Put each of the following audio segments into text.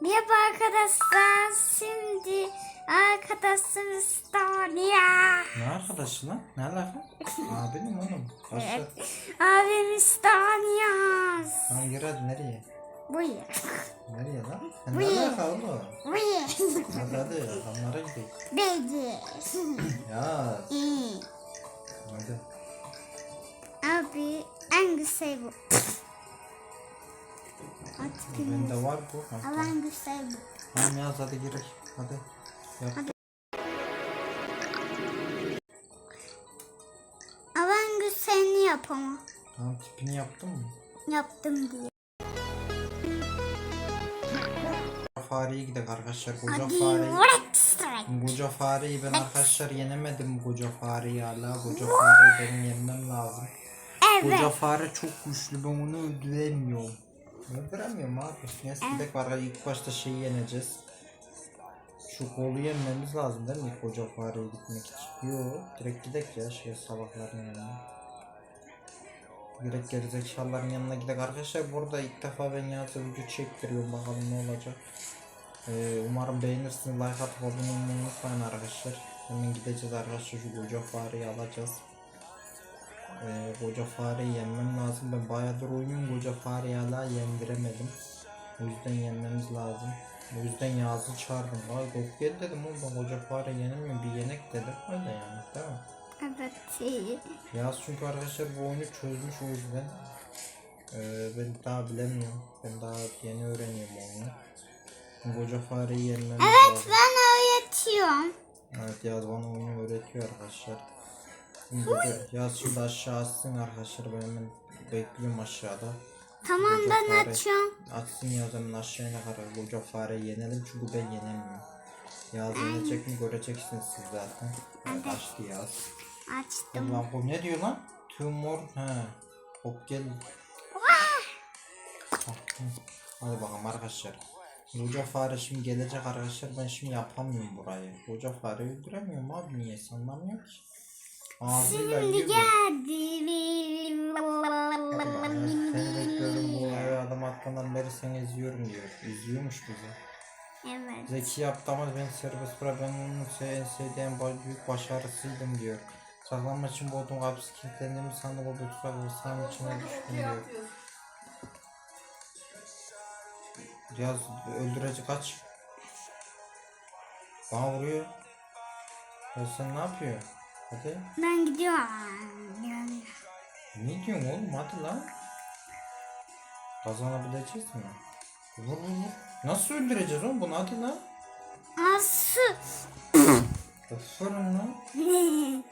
Merhaba arkadaşlar. Şimdi arkadaşımız Tanya. Ne arkadaşı lan? Ne alaka? Aa benim oğlum. Başla. Abimiz Tanya. Lan gir hadi nereye? Buyur. Nereye lan? Bu Ne ye. alaka oğlum? Buyur. Hadi hadi adamlara gidelim. Beydi. Ya İyi. hadi. Abi en güzel bu. Artık Bende var bu. En güzel bu. Tamam yaz hadi girek. Hadi. Yap. Ama en güzelini yapamam. Tamam tipini yaptın mı? Yaptım diye. Fareye gidelim arkadaşlar. Koca Hadi fareyi. Koca fareyi ben arkadaşlar yenemedim koca fareyi hala. Koca fareyi benim yenmem lazım. Koca Evet. fare çok güçlü ben onu öldüremiyorum. Öldüremiyorum abi. Neyse gidelim var ilk başta şeyi yeneceğiz. Şu kolu yenmemiz lazım değil mi koca fareye gitmek için? Yo direkt gidelim ya şey salakların yanına. Direkt gerizekalıların yanına gidelim arkadaşlar. Burada ilk defa ben yazı video çektiriyorum bakalım ne olacak. Ee, umarım beğenirsiniz. Like atıp abone olmayı unutmayın arkadaşlar. Hemen gideceğiz arkadaşlar şu koca fareyi alacağız. Ee, koca fareyi yenmem lazım. Ben bayağıdır oynuyorum koca fareyi hala yendiremedim. O yüzden yenmemiz lazım. O yüzden Yaz'ı çağırdım. Ay Gok gel dedim oğlum ben koca fare yenemiyorum bir yenek dedim. Öyle yani değil mi? Evet. Yaz çünkü arkadaşlar bu oyunu çözmüş o yüzden. Ee, ben daha bilemiyorum. Ben daha yeni öğreniyorum oyunu. Koca fareyi yenmemiz Evet lazım. ben öğretiyorum. Evet Yaz bana oyunu öğretiyor arkadaşlar. De- Yaz şimdi aşağı atsın arkadaşlar ben hemen bekliyorum aşağıda. Tamam Koca ben fare. açıyorum. Atsın Yaz hemen aşağıya kadar koca fareyi yenelim çünkü ben yenemiyorum. Yaz yenecek mi göreceksiniz siz zaten. Evet, açtı Yaz. Açtım. Lan bu ne diyor lan? Tumor he. Hop gel. Hadi bakalım arkadaşlar. Koca fare şimdi gelecek arkadaşlar ben şimdi yapamıyorum burayı. Koca fare öldüremiyorum abi niye anlamıyor ki. Ağzıyla Şimdi yiyor. geldi. Seni bekliyorum bu eve adım attığından beri seni izliyorum diyor. İzliyormuş bizi. Evet. Zeki yaptı ama ben serbest bırak ben onun en sevdiğim büyük başarısıydım diyor. Saklanma için bodrum kapısı kilitlendiğimi sandık o bir tuzak sağın içine düştüm diyor. Yaz öldüreci kaç. Bana vuruyor. Ya sen ne yapıyor? Hadi. Ben gidiyorum. Ne diyorsun oğlum hadi lan. Kazanabileceğiz mi? Vur vur vur. Nasıl öldüreceğiz oğlum bunu hadi lan. Aslı. Aferin lan.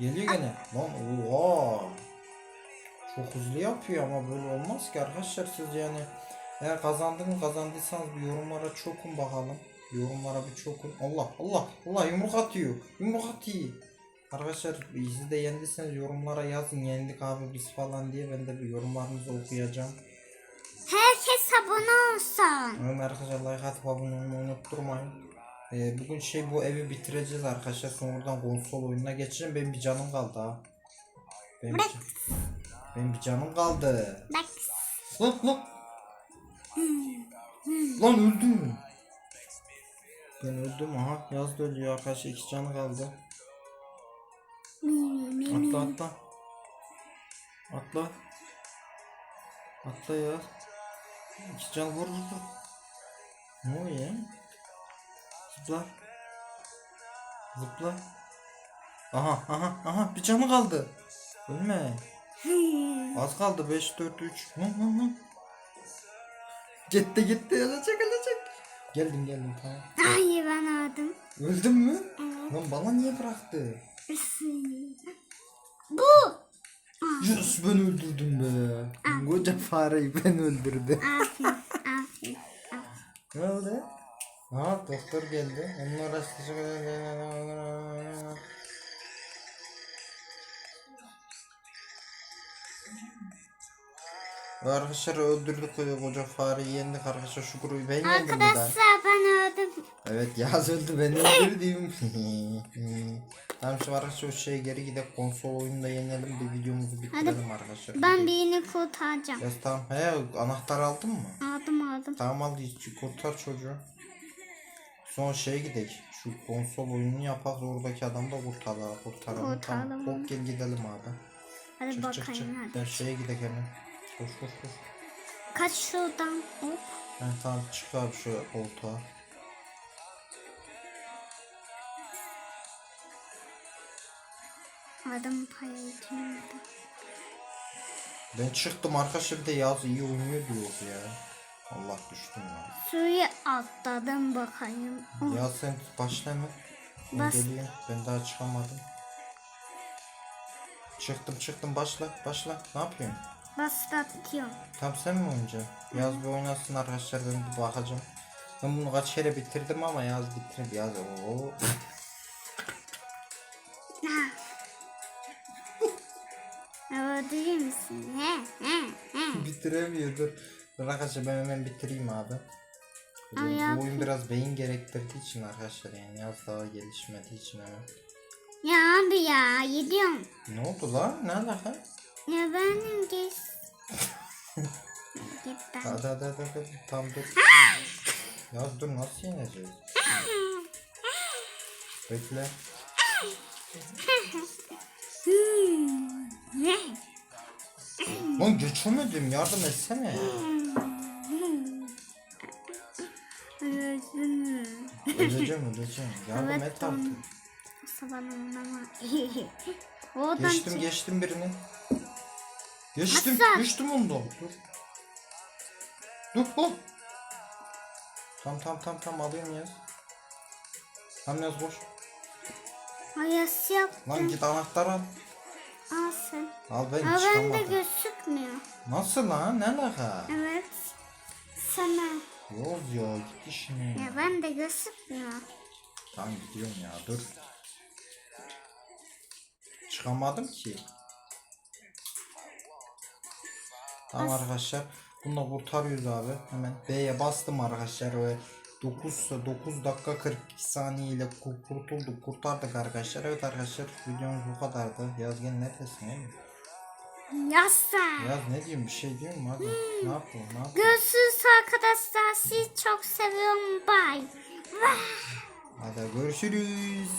Geliyor gene. Lan oha. Çok hızlı yapıyor ama böyle olmaz ki arkadaşlar siz yani eğer kazandınız kazandıysanız bir yorumlara çokun bakalım. Yorumlara bir çokun. Allah Allah Allah yumruk atıyor. Yumruk atıyor. Arkadaşlar siz de yendiyseniz yorumlara yazın yendik abi biz falan diye ben de bir yorumlarınızı okuyacağım. Herkes abone olsun. Ama arkadaşlar like atıp abone olmayı unutturmayın. Ee, bugün şey bu evi bitireceğiz arkadaşlar. Sonradan konsol oyununa geçeceğim. Benim bir canım kaldı ha. Benim bir, can- benim bir canım kaldı. Bak. Lan lan. lan öldüm. Ben öldüm aha. Yaz da ölüyor arkadaşlar. iki canı kaldı. Atla atla. Atla. Atla ya. İki can vur vur. Ne oluyor ya? Zıpla. Zıpla. Aha aha aha bir canı kaldı. Ölme. Az kaldı 5 4 3. Hı hı hı. Gitti gitti ölecek ölecek. Geldim geldim tamam. Öldüm. Öldün mü? Lan bana niye bıraktı? Bu. Yes ben öldürdüm be. Koca fareyi ben öldürdüm. Aferin. Aferin. Ne oldu? Ha doktor geldi. Onun araştıracak. Arkadaşlar öldürdük koca fareyi yendik arkadaşlar şu grubu ben yendim. Arkadaşlar ben öldüm. Evet Yaz öldü ben öldürdüm. Tamam şimdi arkadaşlar o şeye geri gidelim konsol oyununda yenelim bir videomuzu bitirelim arkadaşlar. Ben birini kurtaracağım. Ya tamam he anahtar aldın mı? Aldım aldım. Tamam al hiç kurtar çocuğu. Son şeye gidelim. Şu konsol oyununu yapak oradaki adam da kurtaralım. Kurtaralım. Kurtaralım Tamam. Hop gel gidelim abi. Hadi Çık çık çık. bakayım hadi. Ben şeye gidelim hemen. Koş koş koş. Kaç şuradan. Hop. Ben tamam çık abi şu koltuğa. Parayı kenarda. Ben çıktım arkadaşlar bir de yaz iyi oynuyor diyoruz ya. Allah düştüm ya. Suyu atladım bakayım. Oh, Ya sen başla mı? Bas. geleyim. Ben daha çıkamadım. Çıktım çıktım başla başla. Ne yapıyorsun? Başlatıyorum. Tam sen mi oynayacaksın? Yaz bir oynasın arkadaşlar ben bir bakacağım. Ben bunu kaç kere bitirdim ama yaz bitirip yaz. Oo. Öldürür müsün? He he he. Bitiremiyor dur. Dur arkadaşlar ben hemen bitireyim abi. Ay Bu oyun biraz beyin gerektirdiği için arkadaşlar yani yaz daha gelişmediği için hemen. Ya abi ya gidiyorum. Ne oldu lan? Ne alaka? Ya benim geç. Git ben. Hadi hadi hadi, hadi. tam dur. Yaz dur nasıl yeneceğiz? Bekle. Lan geçemedim yardım etsene. Öleceğim öleceğim. Yardım Evet, et tamam. artık. Oradan Geçtim çık. geçtim birini. Geçtim Hasan. geçtim onu da. Dur. Dur hop. Tam tam tam tam alayım yaz. Tam yaz boş. Ayas yaptım. Lan git anahtar al. Al sen. Al ben Ama bende çıkamadım. gözükmüyor. Nasıl lan? Ne alaka? Evet. Sana. Yoz ya git işine. Ya ben de gözükmüyor. Tamam gidiyorum ya dur. Çıkamadım ki. Tamam arkadaşlar. Bunu da kurtarıyoruz abi. Hemen B'ye bastım arkadaşlar ve 9 9 dakika 42 saniye ile ku- kurtulduk. Kurtardık arkadaşlar. Evet arkadaşlar videomuz bu kadardı. Yazgen neredesin oğlum? Yazsan. Yaz ne diyeyim bir şey diyeyim mi hadi. Ne yapalım ne yapalım? Görüşürüz arkadaşlar. Sizi çok seviyorum. Bye. Bye. Hadi görüşürüz.